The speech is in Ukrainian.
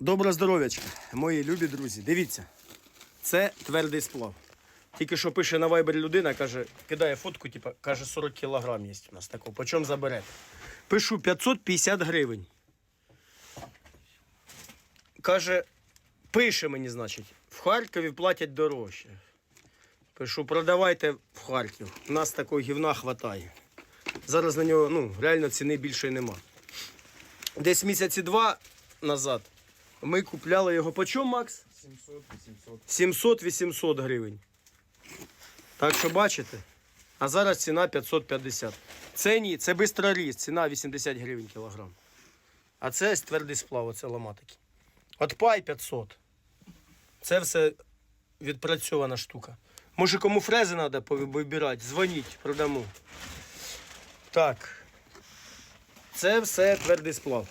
Добре здоров'ячка, мої любі друзі. Дивіться, це твердий сплав. Тільки що пише на Viber людина, каже, кидає фотку, типу, каже, 40 кілограм є у нас такого. По чому заберете? Пишу 550 гривень. Каже, пише мені, значить, в Харкові платять дорожче. Пишу, продавайте в Харків. У нас такого гівна хватає. Зараз на нього ну, реально ціни більше нема. Десь місяці два назад ми купляли його по чому, Макс? 700-800. 700-800 гривень. Так що бачите? А зараз ціна 550. Це ні, це бистроріз, ціна 80 гривень кілограм. А це ось твердий сплав, оце ломатики. От пай 500. Це все відпрацьована штука. Може кому фрези треба вибирати, дзвоніть, продамо. Так. Це все твердий сплав.